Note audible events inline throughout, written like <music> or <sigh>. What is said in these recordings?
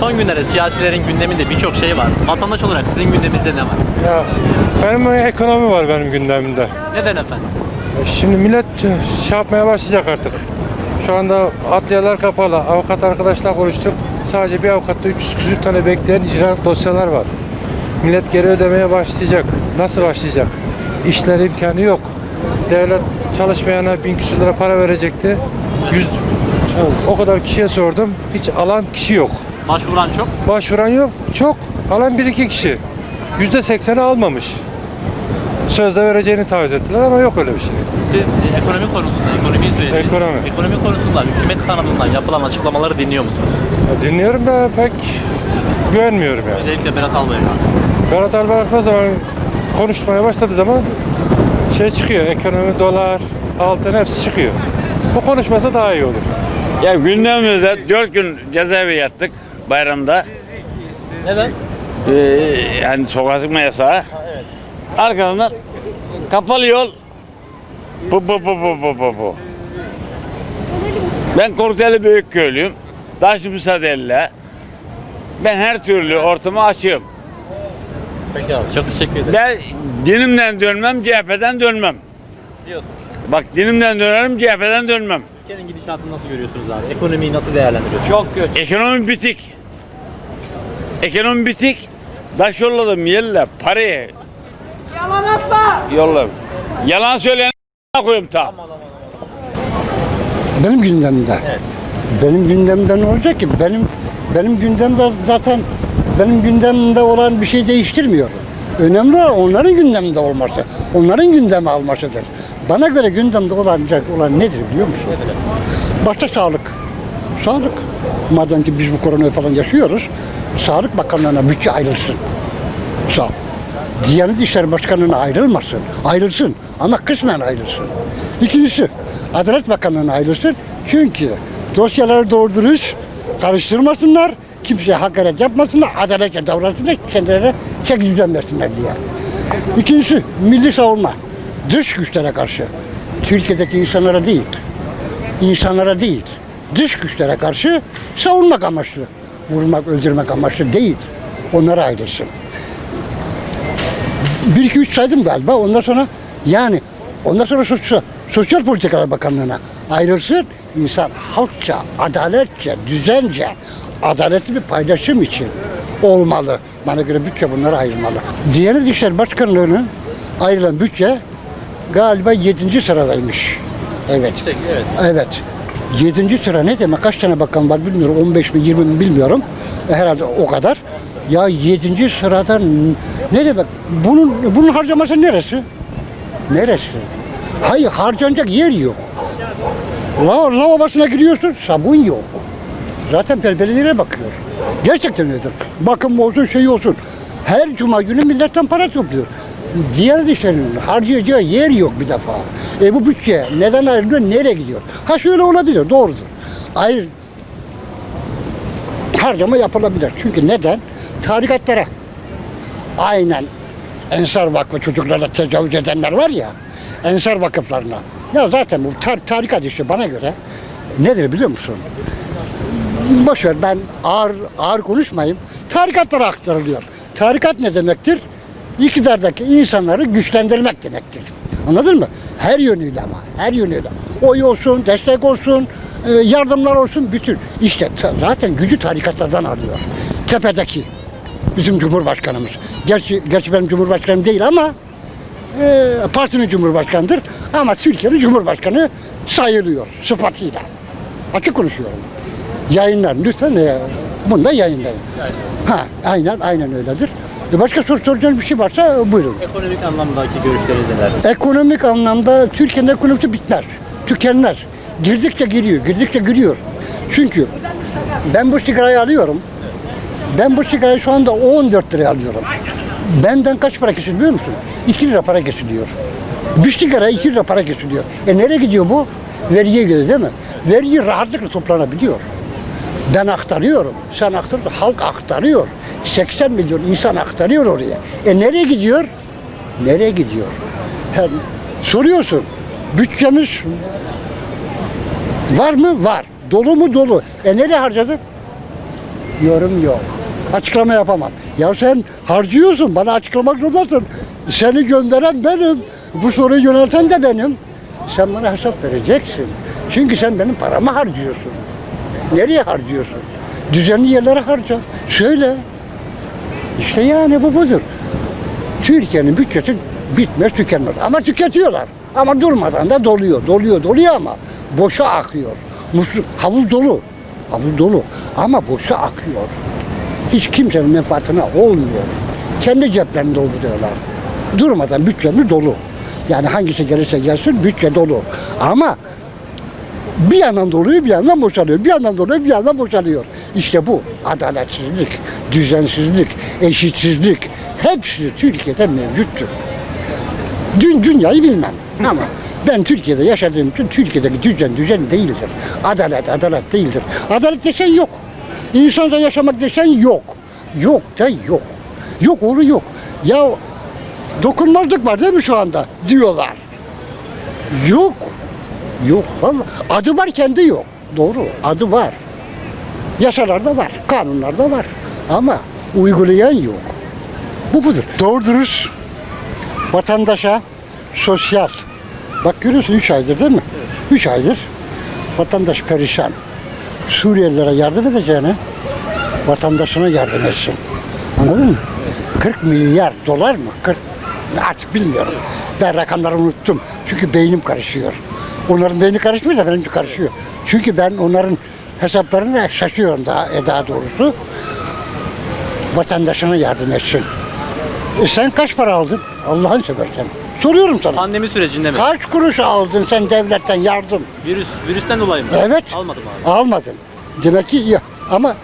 Son günlerde siyasilerin gündeminde birçok şey var. Vatandaş olarak sizin gündeminizde ne var? Ya benim ekonomi var benim gündemimde. Neden efendim? E, Şimdi millet şey yapmaya başlayacak artık. Şu anda adliyeler kapalı. Avukat arkadaşlar konuştuk. Sadece bir avukatta 300 küsür tane bekleyen icra dosyalar var. Millet geri ödemeye başlayacak. Nasıl başlayacak? İşler imkanı yok. Devlet çalışmayana bin küsür lira para verecekti. Yüz, o kadar kişiye sordum. Hiç alan kişi yok. Başvuran çok. Başvuran yok. Çok. Alan bir iki kişi. Yüzde sekseni almamış. Sözde vereceğini taahhüt ettiler ama yok öyle bir şey. Siz e, ekonomi konusunda, ekonomiyi söylediniz. Ekonomi. Ekonomi konusunda hükümet kanalından yapılan açıklamaları dinliyor musunuz? Ya Dinliyorum da pek güvenmiyorum yani. Özellikle Berat Albayrak. Berat Albayrak ne zaman konuşmaya başladığı zaman şey çıkıyor. Ekonomi, dolar, altın hepsi çıkıyor. Bu konuşmasa daha iyi olur. Ya gündemimizde 4 gün cezaevi yattık bayramda. Neden? Ee, yani sokağa çıkma yasağı. Arkadan kapalı yol. Bu bu bu bu bu bu bu. Ben Korkuteli Büyükköylüyüm. Taş müsaadeyle. Ben her türlü ortamı açıyorum. Peki abi. Çok teşekkür ederim. Ben dinimden dönmem, CHP'den dönmem. Diyorsun. Bak dinimden dönerim, CHP'den dönmem. Ülkenin gidişatını nasıl görüyorsunuz abi? Ekonomiyi nasıl değerlendiriyorsunuz? Çok kötü. Ekonomi bitik. Ekonomi bitik. Taş yolladım yerle parayı. Yalan atma. Yolladım. Yalan söyleyen koyayım ta. Benim gündemimde. Benim gündemimde ne olacak ki? Benim benim gündemde zaten benim gündemimde olan bir şey değiştirmiyor. Önemli olan onların gündeminde olması. Onların gündeme almasıdır. Bana göre gündemde olacak olan nedir biliyor musun? Başta sağlık. Sağlık. Madem ki biz bu koronayı falan yaşıyoruz, Sağlık Bakanlığı'na bütçe ayrılsın. Sağ. Diyanet İşleri Başkanı'na ayrılmasın. Ayrılsın ama kısmen ayrılsın. İkincisi Adalet Bakanlığı'na ayrılsın. Çünkü dosyaları doğru dürüst karıştırmasınlar. Kimseye hakaret yapmasınlar. Adaletle davransınlar. Kendilerine çek düzen versinler diye. İkincisi milli savunma. Dış güçlere karşı. Türkiye'deki insanlara değil. insanlara değil. Dış güçlere karşı savunmak amaçlı. Vurmak, öldürmek amaçlı değil. Onlara ayrılsın. 1 2 3 saydım galiba. Ondan sonra yani ondan sonra sosyal, sosyal politikalar bakanlığına ayrılsın. İnsan halkça, adaletçe, düzence, adaletli bir paylaşım için olmalı. Bana göre bütçe bunlara ayrılmalı. Diyanet İşleri Başkanlığı'nın ayrılan bütçe galiba 7. sıradaymış. Evet. Yüksek, evet. Evet. 7. sıra ne demek? Kaç tane bakan var bilmiyorum. 15 mi 20 mi bilmiyorum. E, herhalde o kadar. Ya 7. sırada ne demek? Bunun bunun harcaması neresi? Neresi? Hayır harcanacak yer yok. La, lavabosuna giriyorsun sabun yok. Zaten belediyelere bakıyor. Gerçekten öyledir. Bakım olsun şey olsun. Her cuma günü milletten para topluyor. Diğer işlerin harcayacağı yer yok bir defa. E bu bütçe neden ayrılıyor, nereye gidiyor? Ha şöyle olabilir, doğrudur. Hayır, harcama yapılabilir. Çünkü neden? Tarikatlara. Aynen Ensar Vakfı çocuklara tecavüz edenler var ya, Ensar vakıflarına. Ya zaten bu tar tarikat işi bana göre nedir biliyor musun? Boş ver ben ağır, ağır konuşmayayım. Tarikatlara aktarılıyor. Tarikat ne demektir? İktidardaki insanları güçlendirmek demektir. Anladın mı? Her yönüyle ama, her yönüyle. Oy olsun, destek olsun, e, yardımlar olsun, bütün. İşte zaten gücü tarikatlardan alıyor. Tepedeki bizim Cumhurbaşkanımız. Gerçi, gerçi benim Cumhurbaşkanım değil ama e, partinin Cumhurbaşkanıdır. Ama Türkiye'nin Cumhurbaşkanı sayılıyor sıfatıyla. Açık konuşuyorum. Yayınlar lütfen e, bunu da yayınlayın. Ha, aynen aynen öyledir. E başka soru soracağınız bir şey varsa e, buyurun. Ekonomik anlamdaki görüşleriniz neler? Ekonomik anlamda Türkiye'nin ekonomisi bitmez. Tükenmez. Girdikçe giriyor, girdikçe giriyor. Çünkü ben bu sigarayı alıyorum. Ben bu sigarayı şu anda 14 liraya alıyorum. Benden kaç para kesiliyor biliyor musun? 2 lira para kesiliyor. Bir sigara 2 lira para kesiliyor. E nereye gidiyor bu? Vergiye gidiyor değil mi? Vergi rahatlıkla toplanabiliyor. Ben aktarıyorum. Sen aktarıyorsun. Halk aktarıyor. 80 milyon insan aktarıyor oraya. E nereye gidiyor? Nereye gidiyor? Hem soruyorsun. Bütçemiz var mı? Var. Dolu mu? Dolu. E nereye harcadık? yorum yok. Açıklama yapamam. Ya sen harcıyorsun, bana açıklamak zorundasın. Seni gönderen benim, bu soruyu yönelten de benim. Sen bana hesap vereceksin. Çünkü sen benim paramı harcıyorsun. Nereye harcıyorsun? Düzenli yerlere harca. Söyle. İşte yani bu budur. Türkiye'nin bütçesi bitmez tükenmez. Ama tüketiyorlar. Ama durmadan da doluyor, doluyor, doluyor ama boşa akıyor. Musluk, havuz dolu. Havuz dolu ama boşa akıyor. Hiç kimsenin menfaatine olmuyor. Kendi ceplerini dolduruyorlar. Durmadan bütçemiz dolu. Yani hangisi gelirse gelsin bütçe dolu. Ama bir yandan doluyor, bir yandan boşalıyor. Bir yandan doluyor, bir yandan boşalıyor. İşte bu adaletsizlik, düzensizlik, eşitsizlik hepsi Türkiye'de mevcuttur. Dün dünyayı bilmem ama ben Türkiye'de yaşadığım için Türkiye'deki düzen düzen değildir. Adalet adalet değildir. Adalet desen yok. İnsanca yaşamak desen yok. Yok da yok. Yok oğlu yok. Ya dokunmazlık var değil mi şu anda diyorlar. Yok. Yok vallahi. Adı var kendi yok. Doğru. Adı var. Yasalarda var. Kanunlarda var. Ama uygulayan yok. Bu budur. Doğru dürüst vatandaşa sosyal. Bak görüyorsun 3 aydır değil mi? 3 aydır vatandaş perişan. Suriyelilere yardım edeceğine vatandaşına yardım etsin. Anladın mı? 40 milyar dolar mı? 40 artık bilmiyorum. Ben rakamları unuttum. Çünkü beynim karışıyor. Onların beyni karışmıyor da benim karışıyor. Çünkü ben onların hesaplarını şaşıyorum daha, e, daha doğrusu. Vatandaşına yardım etsin. E sen kaç para aldın? Allah'ın seversen. Soruyorum sana. Pandemi sürecinde mi? Kaç kuruş aldın sen devletten yardım? Virüs, virüsten dolayı mı? Evet. Almadım abi. Almadın. Demek ki iyi. Ama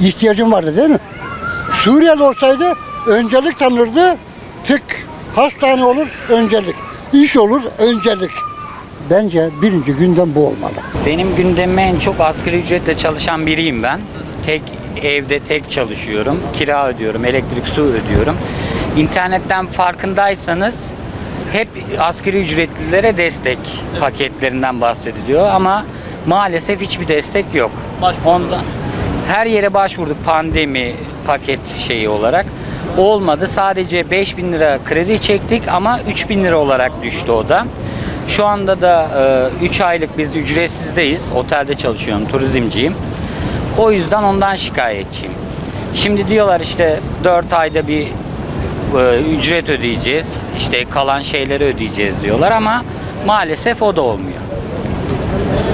ihtiyacın vardı değil mi? Suriyeli olsaydı öncelik tanırdı. Tık. Hastane olur öncelik. İş olur öncelik. Bence birinci günden bu olmalı. Benim gündemime en çok asgari ücretle çalışan biriyim ben. Tek evde tek çalışıyorum. Kira ödüyorum, elektrik su ödüyorum. İnternetten farkındaysanız hep asgari ücretlilere destek paketlerinden bahsediliyor ama maalesef hiçbir destek yok. Başvurduk. Ondan her yere başvurduk pandemi paket şeyi olarak. Olmadı. Sadece 5000 lira kredi çektik ama 3000 lira olarak düştü o da. Şu anda da 3 aylık biz ücretsizdeyiz. Otelde çalışıyorum, turizmciyim. O yüzden ondan şikayetçiyim. Şimdi diyorlar işte 4 ayda bir e, ücret ödeyeceğiz. İşte kalan şeyleri ödeyeceğiz diyorlar ama maalesef o da olmuyor.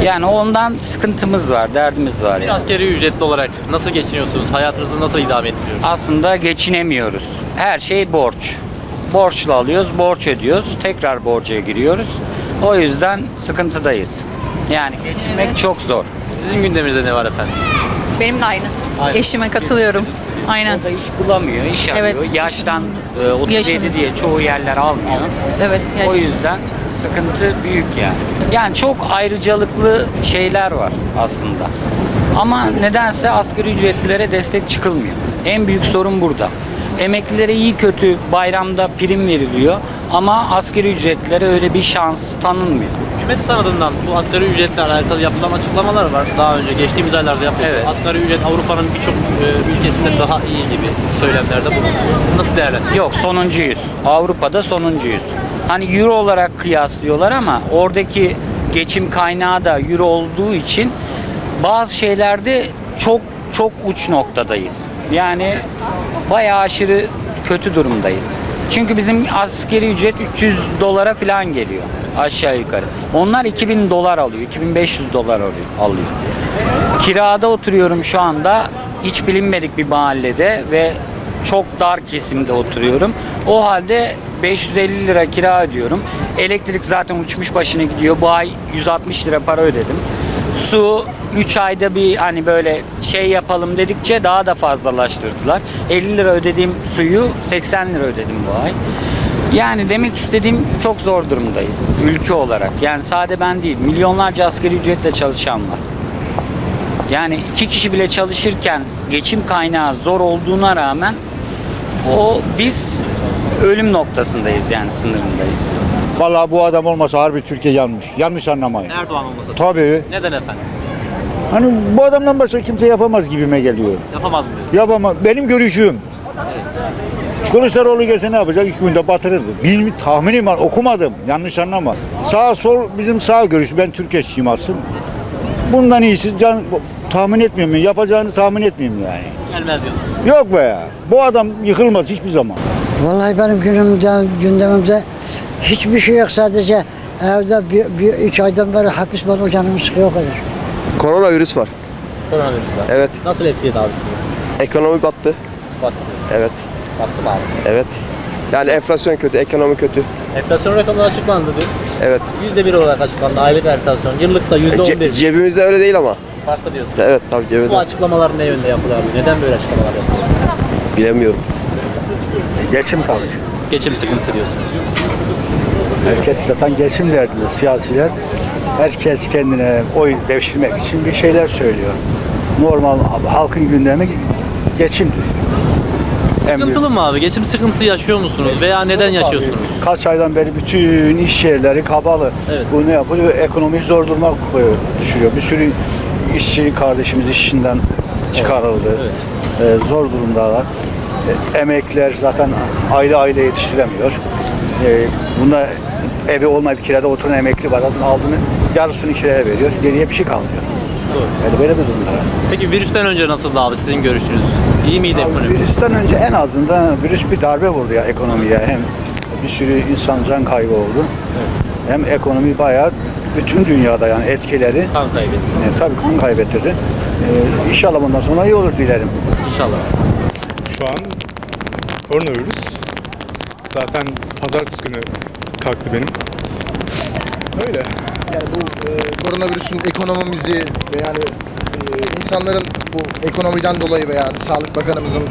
Yani ondan sıkıntımız var, derdimiz var Bir yani. askeri ücretli olarak nasıl geçiniyorsunuz? Hayatınızı nasıl idame ettiriyorsunuz? Aslında geçinemiyoruz. Her şey borç. Borçla alıyoruz, borç ödüyoruz, tekrar borca giriyoruz. O yüzden sıkıntıdayız. Yani geçinmek çok zor. Sizin gündeminizde ne var efendim? Benim de aynı. Aynı. Eşime katılıyorum. Aynen. O da iş bulamıyor, iş arıyor. Evet. Yaştan e, 37 Yaşını. diye çoğu yerler almıyor. Evet. yaş- O yüzden sıkıntı büyük yani. Yani çok ayrıcalıklı şeyler var aslında. Ama nedense asgari ücretlilere destek çıkılmıyor. En büyük sorun burada. Emeklilere iyi kötü bayramda prim veriliyor ama asgari ücretlilere öyle bir şans tanınmıyor. Hükümet kanadından bu asgari ücretle alakalı yapılan açıklamalar var. Daha önce geçtiğimiz aylarda yapıldı. Evet. Asgari ücret Avrupa'nın birçok e, ülkesinde daha iyi gibi söylemlerde bulunuyor. Nasıl değerlendiriyorsunuz? Yok sonuncuyuz. Avrupa'da sonuncuyuz. Hani euro olarak kıyaslıyorlar ama oradaki geçim kaynağı da euro olduğu için bazı şeylerde çok çok uç noktadayız. Yani bayağı aşırı kötü durumdayız. Çünkü bizim askeri ücret 300 dolara falan geliyor aşağı yukarı. Onlar 2000 dolar alıyor, 2500 dolar alıyor. Kirada oturuyorum şu anda. Hiç bilinmedik bir mahallede ve çok dar kesimde oturuyorum. O halde 550 lira kira ödüyorum. Elektrik zaten uçmuş başına gidiyor. Bu ay 160 lira para ödedim. Su 3 ayda bir hani böyle şey yapalım dedikçe daha da fazlalaştırdılar. 50 lira ödediğim suyu 80 lira ödedim bu ay. Yani demek istediğim çok zor durumdayız ülke olarak. Yani sade ben değil, milyonlarca asgari ücretle çalışan var. Yani iki kişi bile çalışırken geçim kaynağı zor olduğuna rağmen o biz ölüm noktasındayız yani sınırındayız. Vallahi bu adam olmasa harbi Türkiye yanmış. Yanlış anlamayın. Erdoğan olmasa. Tabii. Neden efendim? Hani bu adamdan başka kimse yapamaz gibime geliyor. Yapamaz mı diyorsun? Yapamaz. Benim görüşüm. Kılıçdaroğlu gelse ne yapacak? İki günde batırırdı. Bilmi, tahminim var. Okumadım. Yanlış anlama. Sağ sol bizim sağ görüş. Ben Türkeşçiyim aslında. Bundan iyisi can, tahmin etmiyorum. Yapacağını tahmin etmiyorum yani. Gelmez diyorsun. Yok be ya. Bu adam yıkılmaz hiçbir zaman. Vallahi benim günümde, gündemimde hiçbir şey yok sadece evde bir, bir üç aydan beri hapis var o canımı sıkıyor o kadar. Koronavirüs var. Koronavirüs var. Evet. Nasıl etkiledi abi sizi? Ekonomi battı. Battı. Evet. Battı mı abi? Evet. Yani enflasyon kötü, ekonomi kötü. Enflasyon rakamları açıklandı dün. Evet. %1 olarak açıklandı. Aylık enflasyon. Yıllık da Ce- %11. cebimizde öyle değil ama. Farklı diyorsun. Evet tabii Bu cebimizde. açıklamalar ne yönde yapılıyor abi? Neden böyle açıklamalar yapılıyor? Bilemiyorum. Geçim tabii. Geçim sıkıntısı diyorsun. Herkes zaten geçim derdinde siyasiler. Herkes kendine oy devşirmek için bir şeyler söylüyor. Normal halkın gündemi geçimdir. Sıkıntılı mı abi? Geçim sıkıntısı yaşıyor musunuz? Veya neden yaşıyorsunuz? Kaç aydan beri bütün iş yerleri kapalı. Evet. Bu ne yapıyor? Ekonomiyi zor duruma koyuyor, düşürüyor. Bir sürü işçi kardeşimiz işinden çıkarıldı. Ee, zor durumdalar. Ee, emekliler zaten aile aile yetiştiremiyor. Ee, bunda evi olmayıp kirada oturan emekli var. Zaten aldığını yarısını kiraya veriyor. Geriye bir şey kalmıyor. Doğru. Yani böyle bir durumlar. var. Peki virüsten önce nasıldı abi sizin görüşünüz? İyi miydi ekonomi? Virüsten önce en azından virüs bir darbe vurdu ya ekonomiye. Hem bir sürü insan can kaybı oldu. Hem ekonomi bayağı bütün dünyada yani etkileri Kan kaybetti. e, tabii kan kaybettirdi. E, inşallah bundan sonra iyi olur dilerim. İnşallah. Şu an koronavirüs. Zaten pazartesi günü kalktı benim. Öyle. Yani bu e, koronavirüsün ekonomimizi ve yani e, insanların bu ekonomiden dolayı veya yani Sağlık Bakanımızın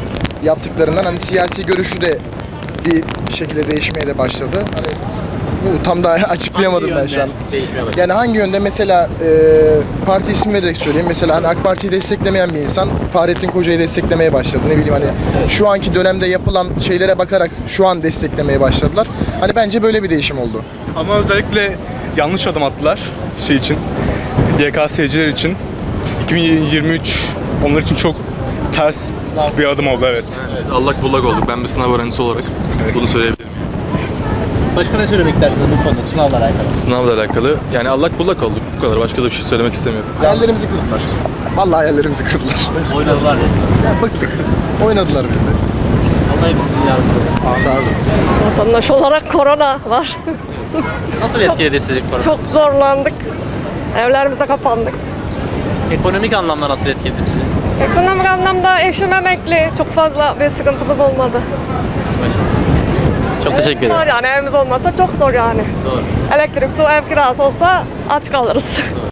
yaptıklarından hani siyasi görüşü de bir şekilde değişmeye de başladı. Hani bu tam da <laughs> açıklayamadım ben şu an. Yani hangi yönde mesela e, parti isim vererek söyleyeyim. Mesela hani AK Parti'yi desteklemeyen bir insan Fahrettin Koca'yı desteklemeye başladı. Ne bileyim hani şu anki dönemde yapılan şeylere bakarak şu an desteklemeye başladılar. Hani bence böyle bir değişim oldu. Ama özellikle yanlış adım attılar şey için. YKS'ciler için. 2023 onlar için çok ters bir adım oldu evet. allak bullak olduk. Ben bir sınav öğrencisi olarak bunu söyleyebilirim. Başka ne söylemek istersiniz bu konuda sınavla alakalı? Sınavla alakalı. Yani allak bullak olduk. Bu kadar. Başka da bir şey söylemek istemiyorum. Hayallerimizi kırdılar. Vallahi hayallerimizi kırdılar. Oynadılar ya. Ya bıktık. Oynadılar bizde. Vallahi. Sağ olun. Vatandaş olarak korona var. Nasıl etkiledi sizi korona? Çok zorlandık. Evlerimize kapandık. Ekonomik anlamda nasıl etkiledi sizi? Ekonomik anlamda eşim emekli. Çok fazla bir sıkıntımız olmadı. Çok teşekkür ederim. Var yani evimiz olmasa çok zor yani. Doğru. Elektrik, su, ev kirası olsa aç kalırız.